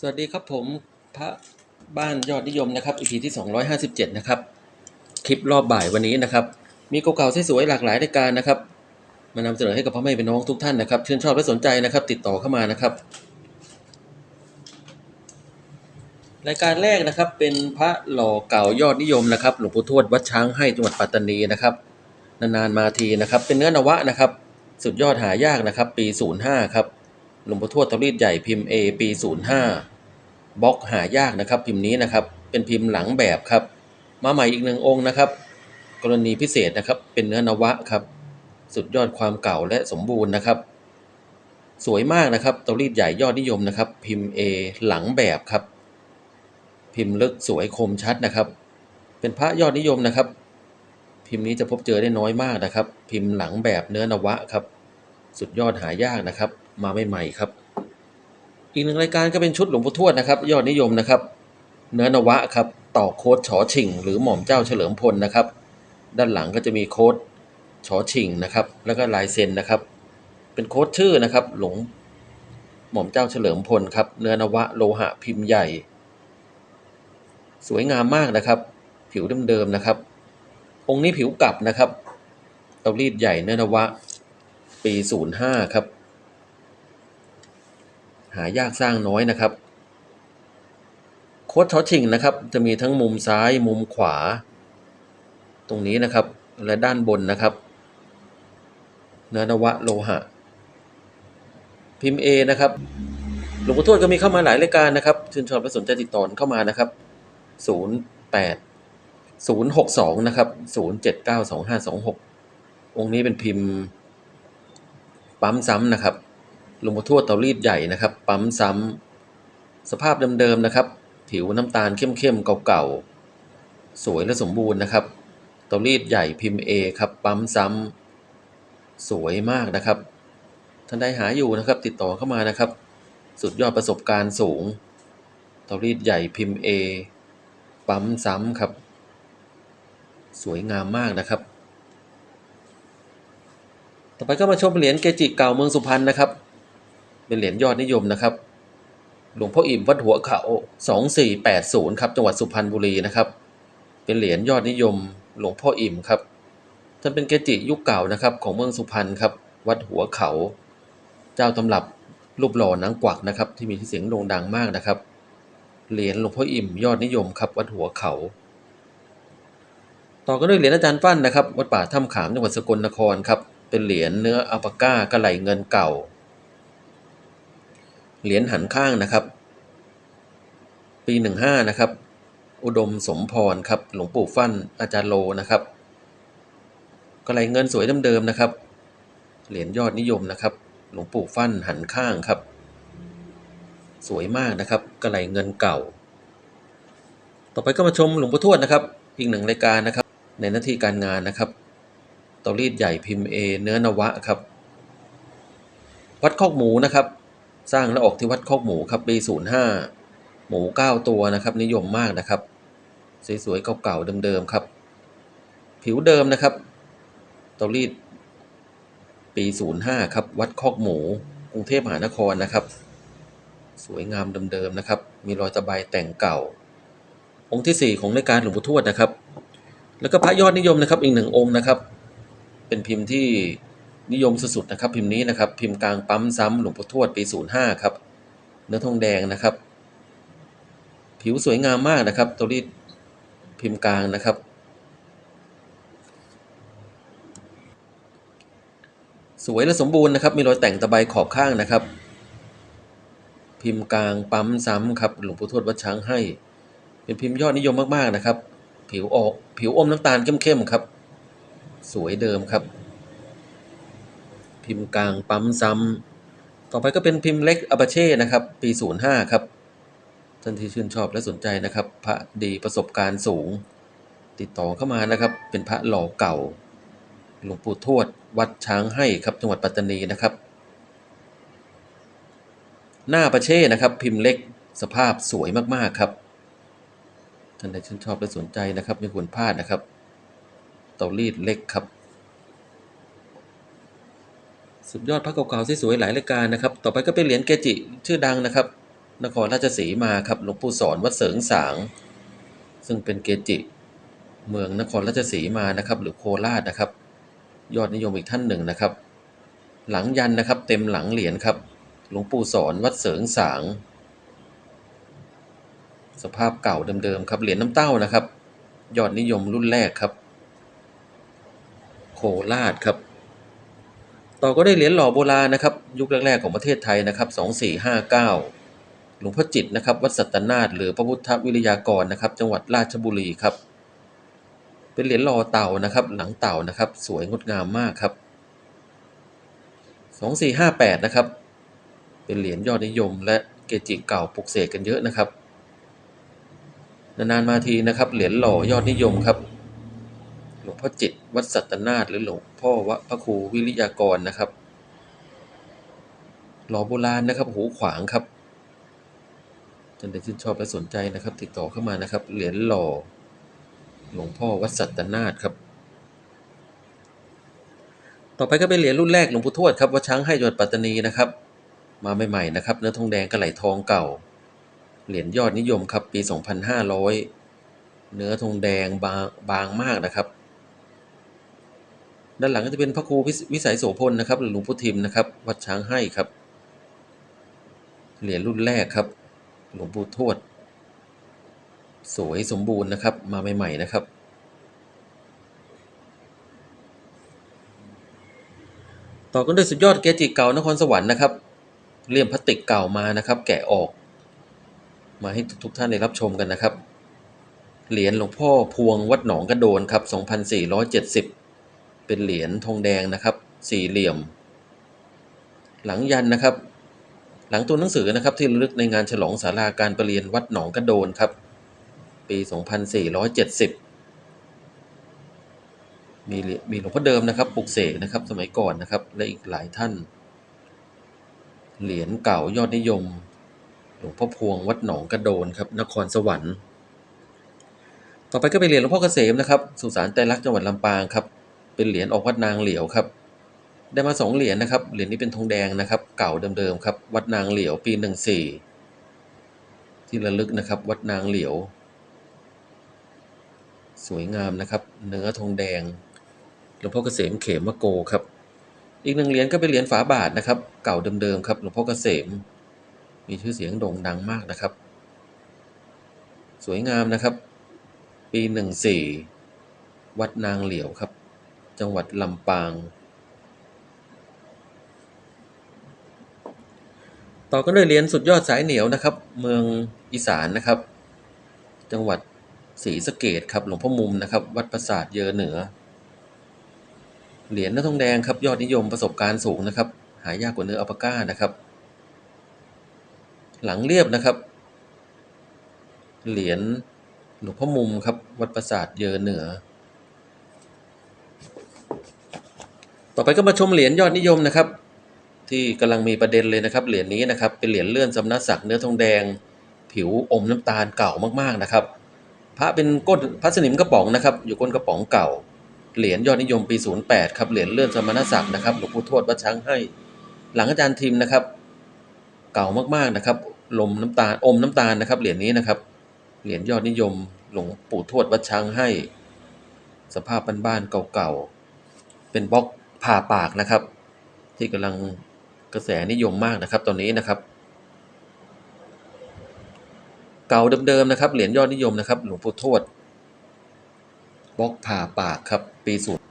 สวัสดีครับผมพระบ้านยอดนิยมนะครับ EP ที่ 257 นะครับ คลิปรอบบ่ายวันนี้นะครับ มีเก่าๆสวยๆหลากหลายรายการนะครับ มานำเสนอให้กับพ่อแม่พี่น้องทุกท่านนะครับชื่นชอบและสนใจนะครับ ติดต่อเข้ามานะครับ รายการแรกนะครับเป็นพระหล่อเก่ายอดนิยมนะครับหลวงปู่ทวดวัดช้างให้จังหวัดปัตตานีนะครับ นานๆมาทีนะครับ เป็นเนื้อนวะนะครับ สุดยอดหายากนะครับ ปี 05ครับ หลวงปู่ทวดตารีดใหญ่พิมพ์ A ปี 05บล็อกหายากนะครับ พิมพ์นี้นะครับ เป็นพิมพ์หลังแบบครับ มาใหม่อีกหนึ่งองค์นะครับ กรณีพิเศษนะครับ เป็นเนื้อนวะครับ สุดยอดความเก่าและสมบูรณ์นะครับ สวยมากนะครับตารีดใหญ่ยอดนิยมนะครับ พิมพ์ A หลังแบบครับ พิมพ์ลึกสวยคมชัดนะครับ เป็นพระยอดนิยมนะครับ พิมพ์นี้จะพบเจอได้น้อยมากนะครับ พิมพ์หลังแบบเนื้อนวะครับ สุดยอดหายากนะครับ มาใหม่ๆครับ อีกหนึ่งรายการก็เป็นชุดหลวงปู่ทวดนะครับ ยอดนิยมนะครับ เนื้อนวะครับ ต่อโค้ดฉอชิงหรือหม่อมเจ้าเฉลิมพลนะครับ ด้านหลังก็จะมีโค้ดฉอชิงนะครับ แล้วก็ลายเซ็นนะครับ เป็นโค้ดชื่อนะครับ หลวงหม่อมเจ้าเฉลิมพลครับ เนื้อนวะโลหะพิมพ์ใหญ่ สวยงามมากนะครับ ผิวเดิมๆนะครับ องค์นี้ผิวกลับนะครับเตารีดใหญ่เนื้อนวะ ปี 05 ครับายากสร้างน้อยนะครับ โค้ดชอชิงนะครับ จะมีทั้งมุมซ้ายมุมขวา ตรงนี้นะครับ และด้านบนนะครับเนื้อนวะโลหะ พิมพ์ A นะครับ หลวงปู่ทวดก็มีเข้ามาหลายรายการนะครับชื่นชอบและสนใจติดต่อเข้ามานะครับ 08 062 นะครับ 0792526 องค์นี้เป็นพิมพ์ปั๊มซ้ำนะครับ ลวงปู่ทวเตารีดใหญ่นะครับ ปั๊มซ้ำสภาพเดิมๆนะครับ ผิวน้ำตาลเข้มๆเก่าๆ สวยและสมบูรณ์นะครับ เตารีดใหญ่พิมพ์ A ครับ ปั๊มซ้ำสวยมากนะครับ ท่านใดหาอยู่นะครับ ติดต่อเข้ามานะครับ สุดยอดประสบการณ์สูง เตารีดใหญ่พิมพ์ A ปั๊มซ้ำครับ สวยงามมากนะครับ ต่อไปก็มาชมเหรียญเกจิเก่าเมืองสุพรรณนะครับ เป็นเหรียญยอดนิยมนะครับ หลวงพ่ออิ่มวัดหัวเขา2480ครับจังหวัดสุพรรณบุรีนะครับ เป็นเหรียญยอดนิยม หลวงพ่ออิ่มครับท่านเป็นเกจิยุคเก่านะครับ ของเมืองสุพรรณครับ วัดหัวเขา เจ้าตำรับรูปหล่อนังกวักนะครับ ที่มีที่เสียงโด่งดังมากนะครับ เหรียญหลวงพ่ออิ่มยอดนิยมครับวัดหัวเขา ต่อกันด้วยเหรียญอาจารย์ฟั่นนะครับ วัดป่าถ้ำขามจังหวัดสกลนครครับ เป็นเหรียญเนื้ออัปก้ากระไหลเงินเก่า เหรียญหันข้างนะครับ ปีหนึ่งห้านะครับ อุดมสมพรครับหลวงปู่ฟั่นอาจารย์โลนะครับกระไหลเงินสวยเดิมๆนะครับ เหรียญยอดนิยมนะครับ หลวงปู่ฟั่นหันข้างครับ สวยมากนะครับกระไหลเงินเก่า ต่อไปก็มาชมหลวงปู่ทวดนะครับ อีกหนึ่งรายการนะครับ ในหน้าที่การงานนะครับเตารีดใหญ่พิมพ์เอเนื้อนวะครับ วัดคอกหมูนะครับ สร้างและออกที่วัดคอกหมูครับปี 05 หมู 9 ตัวนะครับ นิยมมากนะครับสวยๆเก่าๆเดิมๆครับ ผิวเดิมนะครับเตารีดปี 05 ครับ วัดคอกหมู กรุงเทพมหานครนะครับ สวยงามเดิมๆนะครับ มีรอยตะไบแต่งเก่า องค์ที่ 4 ของรายการหลวงปู่ทวดนะครับ แล้วก็พระยอดนิยมนะครับอีกหนึ่งองค์นะครับ เป็นพิมพ์ที่ นิยมสุดๆนะครับพิมพ์นี้นะครับพิมพ์กลางปั๊มซ้ำหลวงปู่ทวดปี 05 ครับ เนื้อทองแดงนะครับ ผิวสวยงามมากนะครับ ตัวนี้พิมพ์กลางนะครับ สวยและสมบูรณ์นะครับ มีรอยแต่งตะไบขอบข้างนะครับ พิมพ์กลางปั๊มซ้ำครับหลวงปู่ทวดวัดช้างให้ เป็นพิมพ์ยอดนิยมมากๆนะครับ ผิวออกผิวอมน้ำตาลเข้มๆครับ สวยเดิมครับ พิมพ์กลางปั๊มซ้ำต่อไปก็เป็นพิมพ์เล็กอาบาเช่นะครับ ปี 05 ครับ ท่านที่ชื่นชอบและสนใจนะครับ พระดีประสบการณ์สูง ติดต่อเข้ามานะครับ เป็นพระหล่อเก่า หลวงปู่ทวด วัดช้างให้ครับ จังหวัดปัตตานีนะครับ หน้าประเช่นะครับ พิมพ์เล็กสภาพสวยมากๆครับ ท่านใดชื่นชอบและสนใจนะครับไม่ควรพลาดนะครับ เตารีดเล็กครับ สุดยอดพระเก่าๆสวยๆหลายรายการนะครับ ต่อไปก็เป็นเหรียญเกจิชื่อดังนะครับ นครราชสีมาครับหลวงปู่สอนวัดเสริงสาง ซึ่งเป็นเกจิ เมืองนครราชสีมานะครับ หรือโคราชนะครับ ยอดนิยมอีกท่านหนึ่งนะครับ หลังยันนะครับ เต็มหลังเหรียญครับ หลวงปู่สอนวัดเสริงสาง สภาพเก่าเดิมๆครับเหรียญน้ำเต้านะครับ ยอดนิยมรุ่นแรกครับ โคราชครับ ต่อก็ได้เหรียญหล่อโบราณนะครับ ยุคแรกๆของประเทศไทยนะครับ2459 หลวงพ่อจิตนะครับ วัดสัตนาถหรือพระพุทธวิริยากรนะครับ จังหวัดราชบุรีครับ เป็นเหรียญหล่อเต่านะครับ หลังเต่านะครับ สวยงดงามมากครับ 2458 นะครับ เป็นเหรียญยอดนิยม และเกจิเก่าปลุกเสกกันเยอะนะครับ นานๆมาทีนะครับ เหรียญหล่อยอดนิยมครับ พ่อจิตวัดสัตนาถหรือหลวงพ่อวะพระครูวิริยากรนะครับหล่อโบราณนะครับ หูขวางครับท่านใดชื่นชอบและสนใจนะครับ ติดต่อเข้ามานะครับ เหรียญหล่อ หลวงพ่อวัดสัตนาถครับ ต่อไปก็เป็นเหรียญรุ่นแรกหลวงปู่ทวดครับวัดช้างให้จังหวัดปัตตานีนะครับ มาใหม่ๆนะครับ เนื้อทองแดงกระไหลทองเก่า เหรียญยอดนิยมครับ ปี 2500 เนื้อทองแดงบางบางมากนะครับ ด้านหลังก็จะเป็นพระครูวิสัยโสพลนะครับหรือหลวงพ่อทิมนะครับ วัดช้างให้ครับ เหรียญรุ่นแรกครับ หลวงปู่ทวด สวยสมบูรณ์นะครับ มาใหม่ๆนะครับ ต่อกันด้วยสุดยอดเกจิเก่านครสวรรค์นะครับเลี่ยมพลาสติกเก่ามานะครับ แกะออก มาให้ทุกท่านได้รับชมกันนะครับ เหรียญหลวงพ่อพวงวัดหนองกระโดนครับ 2470 เป็นเหรียญทองแดงนะครับ สี่เหลี่ยม หลังยันนะครับ หลังตัวหนังสือนะครับ ที่ระลึกในงานฉลองศาลาการประเรียนวัดหนองกระโดนครับ ปี 2470 มีเหรียญมีหลวงพ่อเดิมนะครับปลุกเสกนะครับ สมัยก่อนนะครับ และอีกหลายท่าน เหรียญเก่ายอดนิยม หลวงพ่อพวงวัดหนองกระโดนครับ นครสวรรค์ต่อไปก็เป็นเหรียญหลวงพ่อเกษมนะครับ สุสานใจรักจังหวัดลำปางครับ เป็นเหรียญออกวัดนางเหลียวครับ ได้มาสองเหรียญนะครับ เหรียญนี้เป็นทองแดงนะครับ เก่าเดิมๆครับ วัดนางเหลียวปีหนึ่งสี่ที่ระลึกนะครับ วัดนางเหลียว สวยงามนะครับ เนื้อทองแดงหลวงพ่อเกษมเขมโกครับ อีกหนึ่งเหรียญก็เป็นเหรียญฝาบาทนะครับ เก่าเดิมๆครับ หลวงพ่อเกษม มีชื่อเสียงโด่งดังมากนะครับ สวยงามนะครับ ปีหนึ่งสี่วัดนางเหลียวครับ จังหวัดลำปาง ต่อกันด้วยเหรียญสุดยอดสายเหนียวนะครับ เมืองอีสานนะครับ จังหวัดศรีสะเกดครับหลวงพ่อมุมนะครับ วัดปราสาทเยอเหนือ เหรียญเนื้อทองแดงครับ ยอดนิยมประสบการณ์สูงนะครับ หายากกว่าเนื้ออัลปาก้านะครับ หลังเรียบนะครับ เหรียญหลวงพ่อมุมครับ วัดปราสาทเยอเหนือ ต่อไปก็มาชมเหรียญยอดนิยมนะครับ ที่กำลังมีประเด็นเลยนะครับ เหรียญนี้นะครับเป็นเหรียญเลื่อนสำนักศักดิ์เนื้อทองแดง ผิวอมน้ำตาลเก่ามากๆนะครับ พระเป็นก้นพระสนิมกระป๋องนะครับ อยู่ก้นกระป๋องเก่า เหรียญยอดนิยมปี 08ครับเหรียญเลื่อนสมณศักดิ์นะครับหลวงปู่ทวดวัดช้างให้ หลังอาจารย์ทิมนะครับ เก่ามากๆนะครับลมน้ำตาลอมน้ำตาลนะครับ เหรียญนี้นะครับ เหรียญยอดนิยมหลวงปู่ทวดวัดช้างให้ สภาพบ้านๆเก่าๆเป็นบล็อก ผ่าปากนะครับ ที่กำลังกระแสนิยมมากนะครับ ตอนนี้นะครับ เก่าเดิมๆนะครับ เหรียญยอดนิยมนะครับ หลวงปู่ทวดบล็อกผ่าปากครับ ปีศูนย์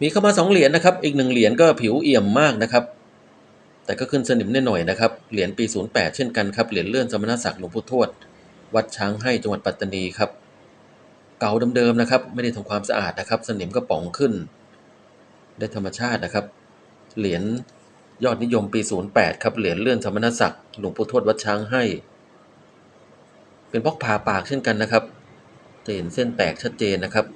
มีเข้ามาสองเหรียญนะครับ อีกหนึ่งเหรียญก็ผิวเอี่ยมมากนะครับ แต่ก็ขึ้นสนิมหน่อยนะครับ เหรียญปี 08 เช่นกันครับ เหรียญเลื่อนสมณศักดิ์หลวงปู่ทวด วัดช้างให้จังหวัดปัตตานีครับ เก่าเดิมๆนะครับ ไม่ได้ทำความสะอาดนะครับ สนิมก็ป่องขึ้น ได้ธรรมชาตินะครับ เหรียญยอดนิยมปี 08 ครับ เหรียญเลื่อนสมณศักดิ์หลวงปู่ทวดวัดช้างให้ เป็นบล็อกผ่าปากเช่นกันนะครับจะเห็นเส้นแตกชัดเจนนะครับ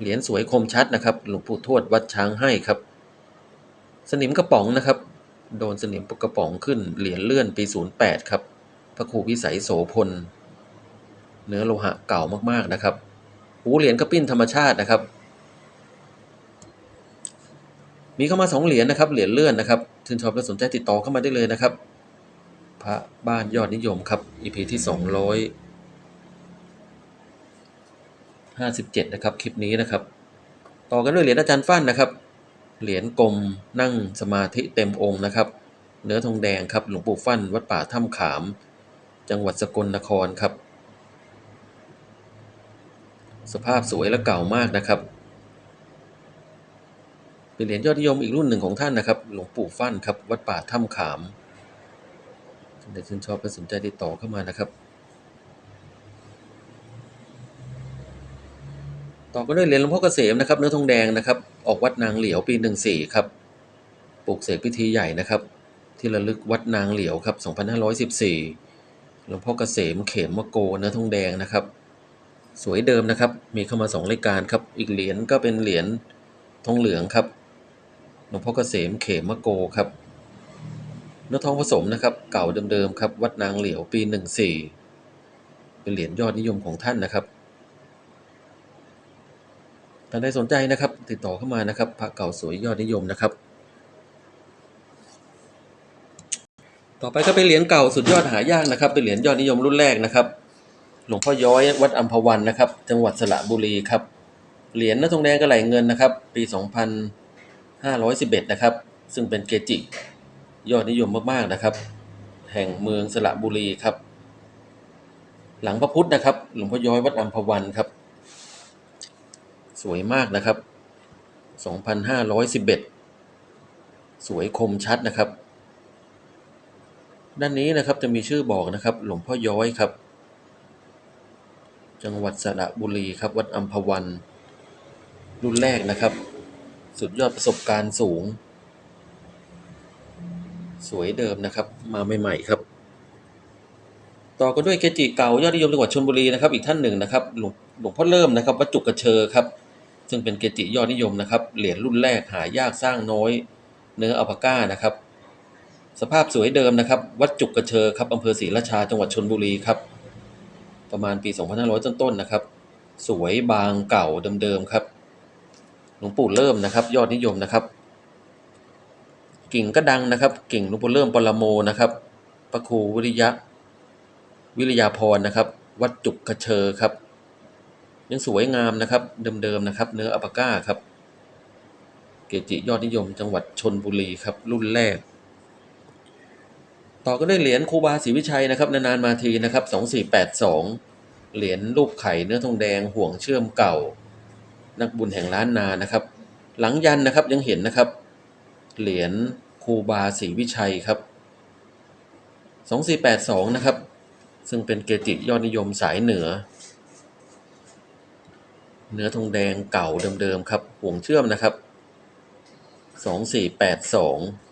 เหรียญสวยคมชัดนะครับ หลวงปู่ทวดวัดช้างให้ครับ สนิมกระป๋องนะครับ โดนสนิมกระป๋องขึ้น เหรียญเลื่อนปี 08 ครับ พระครูวิสัยโสพล เนื้อโลหะเก่ามากๆนะครับ หูเหรียญกระปิ้นธรรมชาตินะครับ มีเข้ามาสองเหรียญนะครับ เหรียญเลื่อนนะครับชื่นชอบและสนใจติดต่อเข้ามาได้เลยนะครับ พระบ้านยอดนิยมครับ EP ที่สองร้อยห้าสิบเจ็ดนะครับ คลิปนี้นะครับ ต่อกันด้วยเหรียญอาจารย์ฟั่นนะครับ เหรียญกลมนั่งสมาธิเต็มองค์นะครับ เนื้อทองแดงครับ หลวงปู่ฟั่น วัดป่าถ้ำขาม จังหวัดสกลนครครับ สภาพสวยและเก่ามากนะครับ เป็นเหรียญยอดนิยมอีกรุ่นหนึ่งของท่านนะครับ หลวงปู่ฟั่นครับ วัดป่าถ้ำขามท่านใดชื่นชอบและสนใจติดต่อเข้ามานะครับ ต่อก็ด้วยเหรียญหลวงพ่อเกษมนะครับ เนื้อทองแดงนะครับ ออกวัดนางเหลียวปีหนึ่งสี่ครับ ปลูกเสกพิธีใหญ่นะครับ ที่ระลึกวัดนางเหลียวครับ 2514 หลวงพ่อเกษมเขมมะโกเนื้อทองแดงนะครับ สวยเดิมนะครับ มีเข้ามาสองรายการครับ อีกเหรียญก็เป็นเหรียญทองเหลืองครับหลวงพ่อเกษมเขมมะโกครับเนื้อทองผสมนะครับ เก่าเดิมๆครับ วัดนางเหลียวปีหนึ่งสี่เป็นเหรียญยอดนิยมของท่านนะครับท่านใดสนใจนะครับ ติดต่อเข้ามานะครับพระเก่าสวยยอดนิยมนะครับ ต่อไปก็เป็นเหรียญเก่าสุดยอดหายากนะครับ เป็นเหรียญยอดนิยมรุ่นแรกนะครับ หลวงพ่อย้อยวัดอัมพวันนะครับ จังหวัดสระบุรีครับ เหรียญหน้าทองแดงกระไหลเงินนะครับ ปี 2511 นะครับ ซึ่งเป็นเกจิ ยอดนิยมมากๆนะครับ แห่งเมืองสระบุรีครับ หลังพระพุทธนะครับ หลวงพ่อย้อยวัดอัมพวันครับ สวยมากนะครับ 2511 สวยคมชัดนะครับ ด้านนี้นะครับจะมีชื่อบอกนะครับ หลวงพ่อย้อยครับ จังหวัดสระบุรีครับ วัดอัมพวัน รุ่นแรกนะครับ สุดยอดประสบการณ์สูง สวยเดิมนะครับ มาใหม่ๆครับ ต่อกันด้วยเกจิเก่ายอดนิยมจังหวัดชลบุรีนะครับ อีกท่านหนึ่งนะครับหลวงหลวงพ่อเริ่มนะครับวัดจุกกระเชอครับ ซึ่งเป็นเกจิยอดนิยมนะครับ เหรียญรุ่นแรกหายากสร้างน้อย เนื้ออัลปาก้านะครับ สภาพสวยเดิมนะครับ วัดจุกกระเชอครับอำเภอศรีราชาจังหวัดชลบุรีครับ ประมาณปี 2500 ต้นๆนะครับ สวยบางเก่าเดิมๆครับ หลวงปู่เริ่มนะครับ ยอดนิยมนะครับ กิ่งก็ดังนะครับ กิ่งหลวงปู่เริ่มปรโมนะครับพระครูวิริยะ วิริยาพรนะครับ วัดจุกกระเชอครับ ยังสวยงามนะครับ เดิมๆนะครับ เนื้ออัปาก้าครับ เกจิยอดนิยมจังหวัดชนบุรีครับ รุ่นแรก ต่อก็ได้เหรียญครูบาศรีวิชัยนะครับนานๆมาทีนะครับ2482 เหรียญรูปไข่เนื้อทองแดงห่วงเชื่อมเก่า นักบุญแห่งล้านนานะครับ หลังยันนะครับยังเห็นนะครับ เหรียญครูบาศรีวิชัยครับ2482นะครับซึ่งเป็นเกจิยอดนิยมสายเหนือ เนื้อทองแดงเก่าเดิมๆครับห่วงเชื่อมนะครับ 2482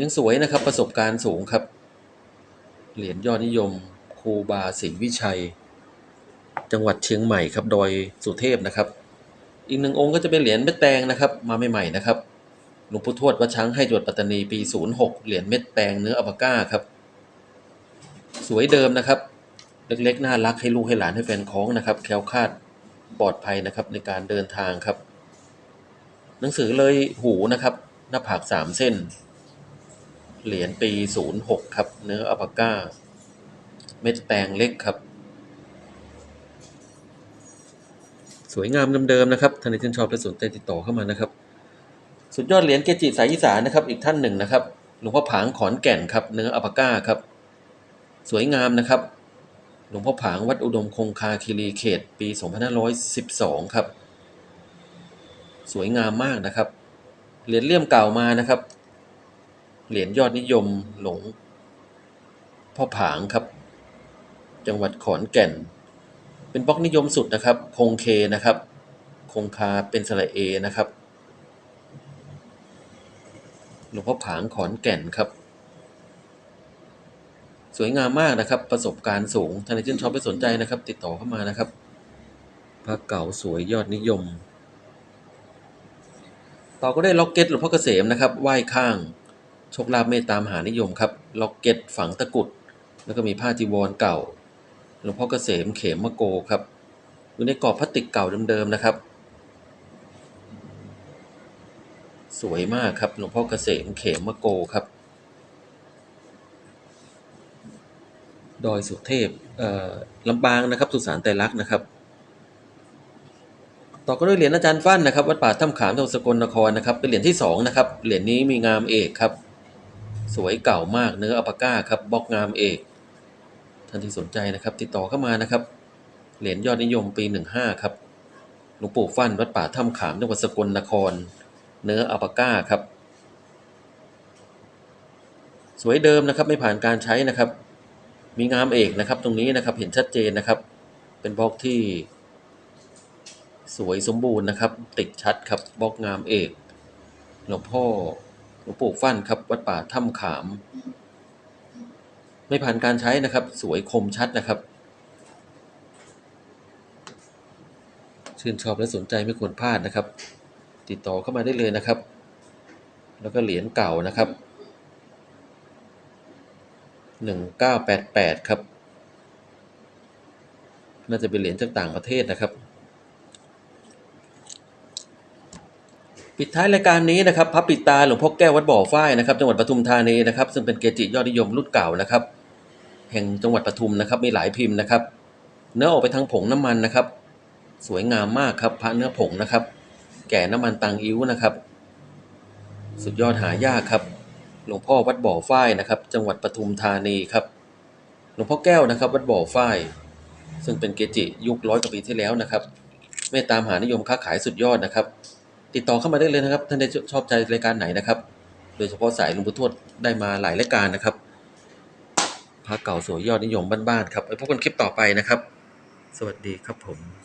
ยังสวยนะครับประสบการณ์สูงครับ เหรียญยอดนิยมครูบาศรีวิชัย จังหวัดเชียงใหม่ครับดอยสุเทพนะครับ อีกหนึ่งองค์ก็จะเป็นเหรียญเม็ดแตงนะครับ มาใหม่ๆนะครับหลวงปู่ทวดวัดช้างให้จังหวัดปัตตานีปี 06 เหรียญเม็ดแตงเนื้ออัปก้าครับ สวยเดิมนะครับ เล็กๆน่ารักให้ลูกให้หลานให้แฟนคล้องนะครับ แคล้วคลาดปลอดภัยนะครับในการเดินทางครับ หนังสือเลยหูนะครับ หน้าผากสามเส้น เหรียญปี 06 ครับ เนื้ออัปาก้า เม็ดแตงเล็กครับ สวยงามเดิมๆนะครับท่านที่ชื่นชอบและสนใจติดต่อเข้ามานะครับ สุดยอดเหรียญเกจิสายอีสานนะครับ อีกท่านหนึ่งนะครับหลวงพ่อผางขอนแก่นครับ เนื้ออัปาก้าครับ สวยงามนะครับ หลวงพ่อผางวัดอุดมคงคาคีรีเขต ปี 2512 ครับ สวยงามมากนะครับเหรียญเลี่ยมเก่ามานะครับ เหรียญยอดนิยมหลวงพ่อผางครับ จังหวัดขอนแก่น เป็นบล็อกนิยมสุดนะครับ คงเคนะครับ คงคาเป็นสระเอนะครับ หลวงพ่อผางขอนแก่นครับ สวยงามมากนะครับ ประสบการณ์สูงท่านที่ชื่นชอบไปสนใจนะครับ ติดต่อเข้ามานะครับพระเก่าสวยยอดนิยม ต่อก็ได้ล็อกเก็ตหลวงพ่อเกษมนะครับไหว้ข้าง โชคลาภเมตตามหานิยมครับล็อกเก็ตฝังตะกุด แล้วก็มีผ้าจีวรเก่าหลวงพ่อเกษมเขมมะโกครับอยู่ในกรอบพลาสติกเก่าเดิมๆนะครับ สวยมากครับหลวงพ่อเกษมเขมมะโกครับ ดอยสุเทพเอ่อลำปางนะครับสุสานไตรลักษณ์นะครับ ต่อก็ด้วยเหรียญอาจารย์ฟั่นนะครับวัดป่าถ้ำขามจังหวัดสกลนครนะครับเป็นเหรียญที่สองนะครับเหรียญนี้มีงามเอกครับ สวยเก่ามากเนื้ออัปาก้าครับบล็อกงามเอก ท่านที่สนใจนะครับ ติดต่อเข้ามานะครับ เหรียญยอดนิยมปีหนึ่งห้าครับหลวงปู่ฟั่นวัดป่าถ้ำขามจังหวัดสกลนคร เนื้ออัปาก้าครับ สวยเดิมนะครับไม่ผ่านการใช้นะครับ มีงามเอกนะครับ ตรงนี้นะครับเห็นชัดเจนนะครับ เป็นบล็อกที่ สวยสมบูรณ์นะครับ ติดชัดครับบล็อกงามเอกหลวงพ่อ หลวงปู่ฟั่นครับ วัดป่าถ้ำขาม ไม่ผ่านการใช้นะครับ สวยคมชัดนะครับ ชื่นชอบและสนใจไม่ควรพลาดนะครับ ติดต่อเข้ามาได้เลยนะครับ แล้วก็เหรียญเก่านะครับหนึ่งเก้าแปดแปดครับ น่าจะเป็นเหรียญจากต่างประเทศนะครับ ปิดท้ายรายการนี้นะครับพระปิดตาหลวงพ่อแก้ววัดบ่อฝ้ายนะครับจังหวัดปทุมธานีนะครับ ซึ่งเป็นเกจิยอดนิยมรุ่นเก่านะครับ แห่งจังหวัดปทุมนะครับมีหลายพิมพ์นะครับ เนื้อออกไปทางผงน้ำมันนะครับ สวยงามมากครับพระเนื้อผงนะครับ แก่น้ำมันตังอิ้วนะครับ สุดยอดหายากครับ หลวงพ่อวัดบ่อฝ้ายนะครับ จังหวัดปทุมธานีครับหลวงพ่อแก้วนะครับ วัดบ่อฝ้าย ซึ่งเป็นเกจิยุคร้อยกว่าปีที่แล้วนะครับเมตตามหานิยมค้าขายสุดยอดนะครับ ติดต่อเข้ามาได้เลยนะครับ ท่านได้ชอบใจรายการไหนนะครับ โดยเฉพาะสายลุงปู่ทวดได้มาหลายรายการนะครับพระเก่าสวยยอดนิยมบ้านๆครับไว้พบกันคลิปต่อไปนะครับ สวัสดีครับผม